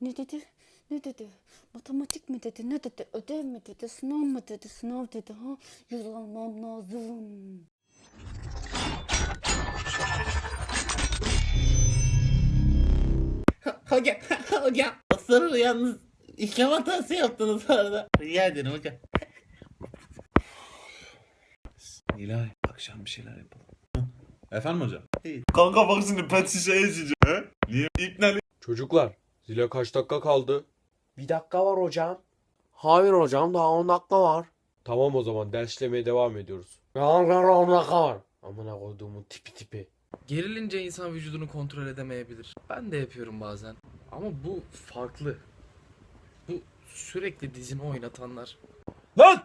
Ne dedi? Ne dedi? Matematik mi dedi? Ne dedi? Ödev mi dedi? Sınav mı dedi? Sınav dedi ha? Yazılmam lazım. Hocam, hocam. Isırır yalnız. İşlem hatası yaptınız arada. Rica ederim hocam. Nilay akşam bir şeyler yapalım. Efendim hocam? Kanka bak şimdi pet şişeye içeceğim. Niye? İpneli. Çocuklar zile kaç dakika kaldı? Bir dakika var hocam. Hayır hocam daha 10 dakika var. Tamam o zaman ders işlemeye devam ediyoruz. Ya 10 dakika var. Amına koyduğumun tipi tipi. Gerilince insan vücudunu kontrol edemeyebilir. Ben de yapıyorum bazen. Ama bu farklı. Bu sürekli dizini oynatanlar. Lan!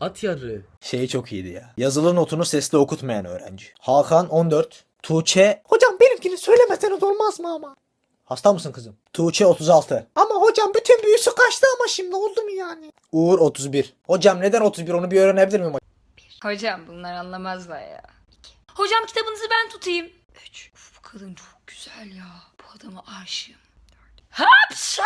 At yarı. Şey çok iyiydi ya. Yazılı notunu sesli okutmayan öğrenci. Hakan 14. Tuğçe. Hocam benimkini söylemeseniz olmaz mı ama? Hasta mısın kızım? Tuğçe 36. Ama hocam bütün büyüsü kaçtı ama şimdi oldu mu yani? Uğur 31. Hocam neden 31 onu bir öğrenebilir miyim? Hocam bunlar anlamazlar ya. Hocam kitabınızı ben tutayım. Üç. Uf, bu kadın çok güzel ya. Bu adama aşığım. Dört. Hapşa!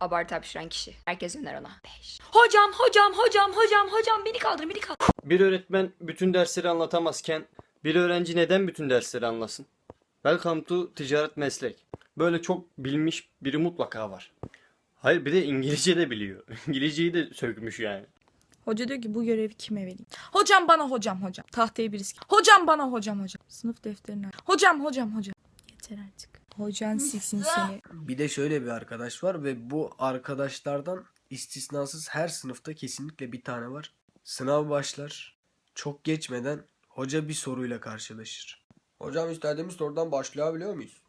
Abartı hapşıran kişi. Herkes öner ona. Beş. Hocam, hocam, hocam, hocam, hocam. Beni kaldırın, beni kaldırın. Bir öğretmen bütün dersleri anlatamazken bir öğrenci neden bütün dersleri anlasın? Welcome to ticaret meslek. Böyle çok bilmiş biri mutlaka var. Hayır bir de İngilizce de biliyor. İngilizceyi de sökmüş yani. Hoca diyor ki bu görevi kime vereyim? Hocam bana hocam hocam. Tahtaya birisi. Hocam bana hocam hocam. Sınıf defterine. Hocam hocam hocam. Yeter artık. Hocan siksin seni. Bir de şöyle bir arkadaş var ve bu arkadaşlardan istisnasız her sınıfta kesinlikle bir tane var. Sınav başlar. Çok geçmeden hoca bir soruyla karşılaşır. Hocam istediğimiz sorudan başlayabiliyor muyuz?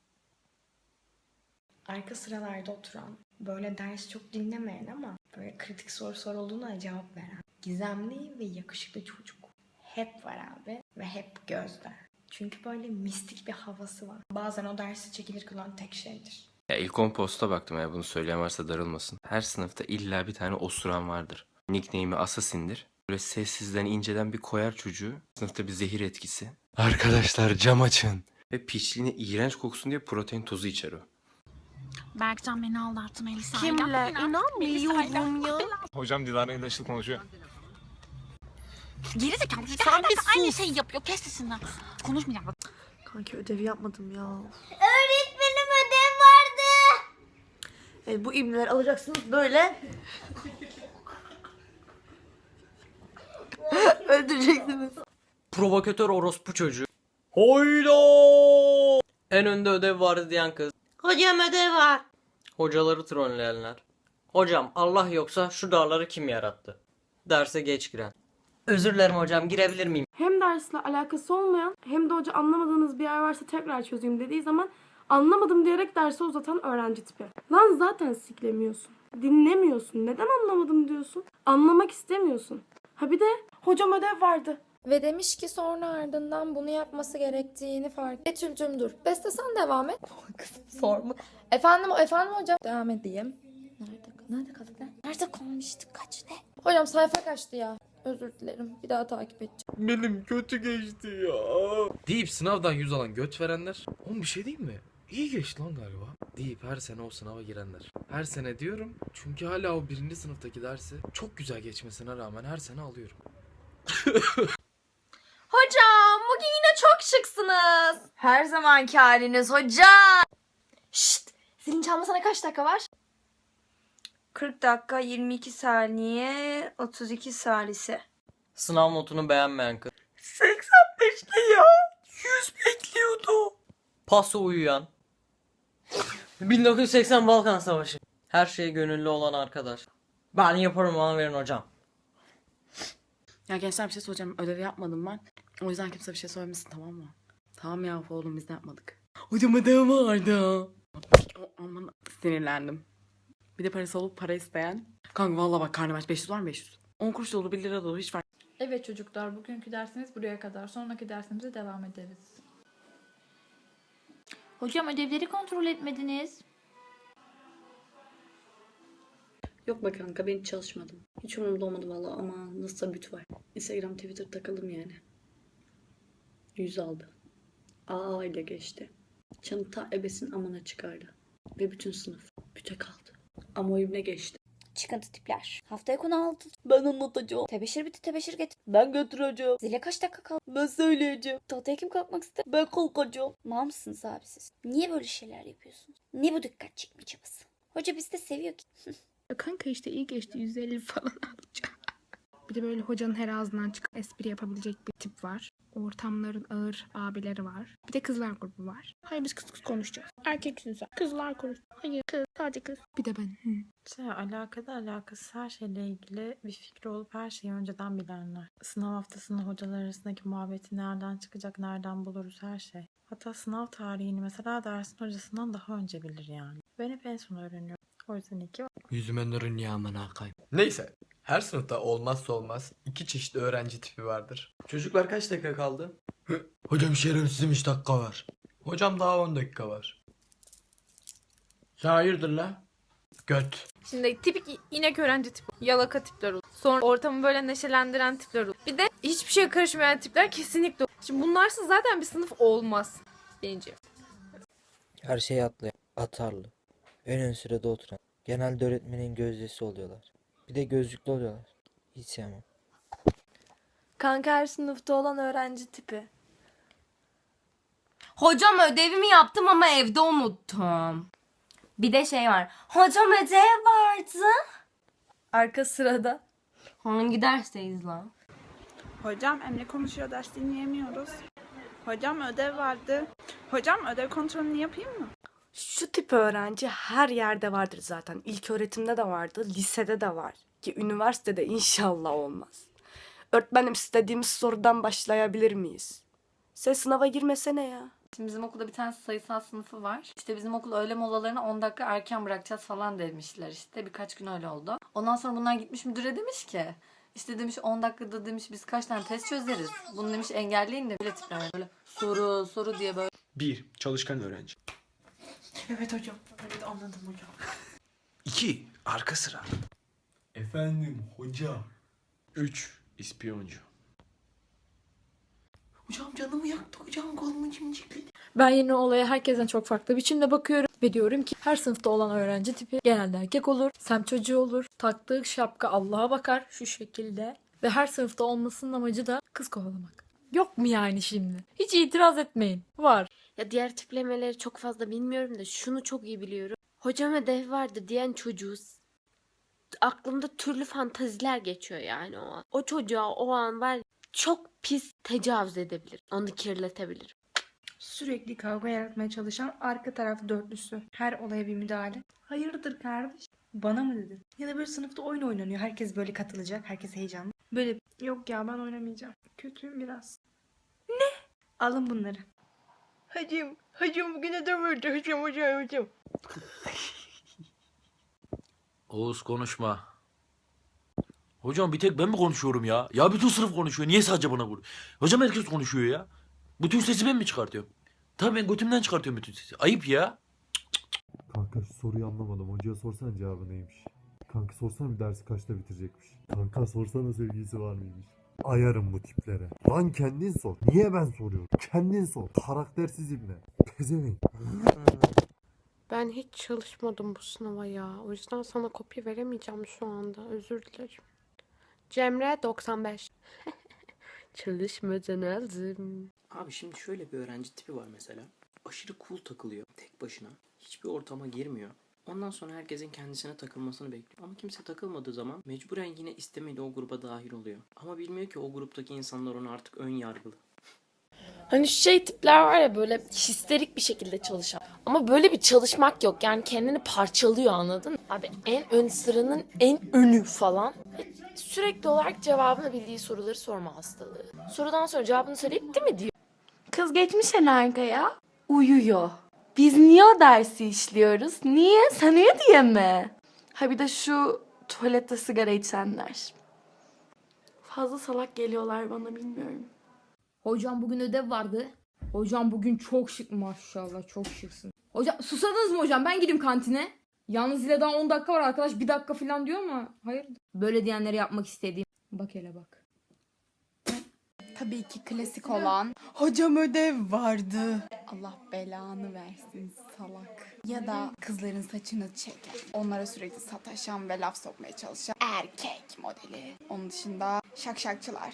Arka sıralarda oturan, böyle ders çok dinlemeyen ama böyle kritik soru sorulduğuna cevap veren, gizemli ve yakışıklı çocuk. Hep var abi ve hep gözde. Çünkü böyle mistik bir havası var. Bazen o dersi çekilir kılan tek şeydir. Ya ilk 10 posta baktım ya bunu söyleyen varsa darılmasın. Her sınıfta illa bir tane osuran vardır. Nickname'i Assassin'dir. Böyle sessizden inceden bir koyar çocuğu. Sınıfta bir zehir etkisi. Arkadaşlar cam açın. Ve piçliğine iğrenç koksun diye protein tozu içer o. Berkcan beni aldattı Melisa. Kimle? İnanmıyorum ya. Hocam Dilara ile Işıl konuşuyor. Geri zekalı çocuk her derste aynı şeyi yapıyor. Kes sesinden. Konuşmayacağım. Kanki ödevi yapmadım ya. Öğretmenim ödev vardı. E, bu imleleri alacaksınız böyle. Öldüreceksiniz. Provokatör orospu çocuğu. Hoyda! En önde ödev vardı diyen kız. Hocam ödev var. Hocaları trolleyenler. Hocam Allah yoksa şu dağları kim yarattı? Derse geç giren. Özür dilerim hocam girebilir miyim? Hem dersle alakası olmayan hem de hoca anlamadığınız bir yer varsa tekrar çözeyim dediği zaman anlamadım diyerek dersi uzatan öğrenci tipi. Lan zaten siklemiyorsun. Dinlemiyorsun. Neden anlamadım diyorsun? Anlamak istemiyorsun. Ha bir de hocam ödev vardı. Ve demiş ki sonra ardından bunu yapması gerektiğini fark Betül'cüm dur. Beste sen devam et. Kızım sorma. Efendim, efendim hocam. Devam edeyim. Nerede, nerede kaldık lan? Nerede kalmıştık? Kaç ne? Hocam sayfa kaçtı ya. Özür dilerim. Bir daha takip edeceğim. Benim kötü geçti ya. Deyip sınavdan yüz alan göt verenler. Oğlum bir şey değil mi? İyi geçti lan galiba. Deyip her sene o sınava girenler. Her sene diyorum çünkü hala o birinci sınıftaki dersi çok güzel geçmesine rağmen her sene alıyorum. Şıksınız. Her zamanki haliniz hocam. Şşt! Zilin çalmasına kaç dakika var? 40 dakika 22 saniye 32 salise. Sınav notunu beğenmeyen kız. 85'li ya. 100 bekliyordu. Paso uyuyan. 1980 Balkan Savaşı. Her şeye gönüllü olan arkadaş. Ben yaparım bana verin hocam. Ya gençler bir şey söyleyeceğim. Ödevi yapmadım ben. O yüzden kimse bir şey söylemesin tamam mı? Tamam ya oğlum biz de yapmadık. Hocam ödev vardı. Aman sinirlendim. Bir de parası olup para isteyen. Kanka valla bak karnım aç 500 var mı 500? 10 kuruş da olur 1 lira da olur hiç fark Evet çocuklar bugünkü dersimiz buraya kadar. Sonraki dersimize devam ederiz. Hocam ödevleri kontrol etmediniz. Yok be kanka ben hiç çalışmadım. Hiç umurumda olmadı valla ama nasılsa büt var. Instagram, Twitter takıldım yani. Yüz aldı. Aa ile geçti. Çanta ebesin amına çıkardı. Ve bütün sınıf. Büte kaldı. Ama ibne geçti. Çıkıntı tipler. Haftaya konu altı. Ben anlatacağım. Tebeşir bitti tebeşir getir. Ben götüreceğim. Zile kaç dakika kaldı? Ben söyleyeceğim. Tahtaya kim kalkmak ister? Ben kalkacağım. Mal mısınız abi siz? Niye böyle şeyler yapıyorsunuz? Ne bu dikkat çekme çabası? Hoca bizi de seviyor ki. Kanka işte iyi geçti 150 falan alacağım. Bir de böyle hocanın her ağzından çıkan espri yapabilecek bir tip var. Ortamların ağır abileri var. Bir de kızlar grubu var. Hayır biz kız kız konuşacağız. Erkeksin sen. Kızlar konuş. Hayır kız sadece kız. Bir de ben. Hı. Şey, alakada alakası her şeyle ilgili bir fikri olup her şeyi önceden bilenler. Sınav haftasında hocalar arasındaki muhabbeti nereden çıkacak, nereden buluruz her şey. Hatta sınav tarihini mesela dersin hocasından daha önce bilir yani. Ben hep en son öğreniyorum. O yüzden iki. Yüzüme nurun yağman Hakan. Neyse. Her sınıfta olmazsa olmaz iki çeşit öğrenci tipi vardır. Çocuklar kaç dakika kaldı? Hocam şerefsizim 3 dakika var. Hocam daha 10 dakika var. Sen hayırdır la? Göt. Şimdi tipik inek öğrenci tipi. Yalaka tipler olur. Sonra ortamı böyle neşelendiren tipler olur. Bir de hiçbir şeye karışmayan tipler kesinlikle olur. Şimdi bunlarsız zaten bir sınıf olmaz. Bence. Her şeyi atlayan, atarlı, en ön sırada oturan, genelde öğretmenin gözdesi oluyorlar. Bir de gözlüklü oluyorlar. Hiç sevmem. Kanka her sınıfta olan öğrenci tipi. Hocam ödevimi yaptım ama evde unuttum. Bir de şey var. Hocam ödev vardı. Arka sırada. Hangi dersteyiz lan? Hocam Emre konuşuyor ders dinleyemiyoruz. Hocam ödev vardı. Hocam ödev kontrolünü yapayım mı? Şu tip öğrenci her yerde vardır zaten. İlk öğretimde de vardı, lisede de var. Ki üniversitede inşallah olmaz. Öğretmenim istediğimiz sorudan başlayabilir miyiz? Sen sınava girmesene ya. Şimdi bizim okulda bir tane sayısal sınıfı var. İşte bizim okul öğle molalarını 10 dakika erken bırakacağız falan demişler işte. Birkaç gün öyle oldu. Ondan sonra bunlar gitmiş müdüre demiş ki işte demiş 10 dakikada demiş biz kaç tane test çözeriz. Bunu demiş engelleyin de böyle tipler böyle soru soru diye böyle 1. Çalışkan öğrenci. Evet hocam. Evet anladım hocam. 2. Arka sıra. Efendim hoca. 3. İspiyoncu. Hocam canımı yaktı hocam kolumu cimcikledi. Ben yine olaya herkesten çok farklı biçimde bakıyorum ve diyorum ki her sınıfta olan öğrenci tipi genelde erkek olur, sem çocuğu olur, taktığı şapka Allah'a bakar şu şekilde ve her sınıfta olmasının amacı da kız kovalamak. Yok mu yani şimdi? Hiç itiraz etmeyin. Var. Ya diğer tiplemeleri çok fazla bilmiyorum da şunu çok iyi biliyorum. Hocam ödev vardı diyen çocuğu aklımda türlü fantaziler geçiyor yani o an. O çocuğa o an var çok pis tecavüz edebilir. Onu kirletebilir. Sürekli kavga yaratmaya çalışan arka taraf dörtlüsü. Her olaya bir müdahale. Hayırdır kardeş? Bana mı dedin? Ya da böyle sınıfta oyun oynanıyor. Herkes böyle katılacak. Herkes heyecanlı. Böyle yok ya ben oynamayacağım. Kötüyüm biraz. Ne? Alın bunları. Hacım. Hacım bugün ödev vardı. Hocam hocam hocam. Oğuz konuşma. Hocam bir tek ben mi konuşuyorum ya? Ya bütün sınıf konuşuyor. Niye sadece bana vur? Hocam herkes konuşuyor ya. Bütün sesi ben mi çıkartıyorum? Tabii ben götümden çıkartıyorum bütün sesi. Ayıp ya. Kanka şu soruyu anlamadım. Hocaya sorsan cevabı neymiş? Kanka sorsana bir dersi kaçta bitirecekmiş? Kanka sorsana sevgilisi var mıymış? Ayarım bu tiplere. Lan kendin sor. Niye ben soruyorum? Kendin sor. Karaktersiz ibne. Pezevenk. Ben hiç çalışmadım bu sınava ya. O yüzden sana kopya veremeyeceğim şu anda. Özür dilerim. Cemre 95. Çalışmadan aldım. Abi şimdi şöyle bir öğrenci tipi var mesela. Aşırı cool takılıyor tek başına. Hiçbir ortama girmiyor. Ondan sonra herkesin kendisine takılmasını bekliyor. Ama kimse takılmadığı zaman mecburen yine istemediği o gruba dahil oluyor. Ama bilmiyor ki o gruptaki insanlar ona artık ön yargılı. Hani şu şey tipler var ya böyle histerik bir şekilde çalışan. Ama böyle bir çalışmak yok. Yani kendini parçalıyor anladın mı? Abi en ön sıranın en önü falan. Sürekli olarak cevabını bildiği soruları sorma hastalığı. Sorudan sonra cevabını söyleyip değil mi diyor. Kız geçmiş en arkaya. Uyuyor. Biz niye o dersi işliyoruz? Niye? Sen uyu diye mi? Ha bir de şu tuvalette sigara içenler. Fazla salak geliyorlar bana bilmiyorum. Hocam bugün ödev vardı. Hocam bugün çok şık maşallah çok şıksın. Hocam susadınız mı hocam ben gideyim kantine. Yalnız zile daha 10 dakika var arkadaş bir dakika falan diyor ama hayır. Böyle diyenleri yapmak istediğim. Bak hele bak. Tabii ki klasik olan hocam ödev vardı. Allah belanı versin salak. Ya da kızların saçını çeken, onlara sürekli sataşan ve laf sokmaya çalışan erkek modeli. Onun dışında şakşakçılar.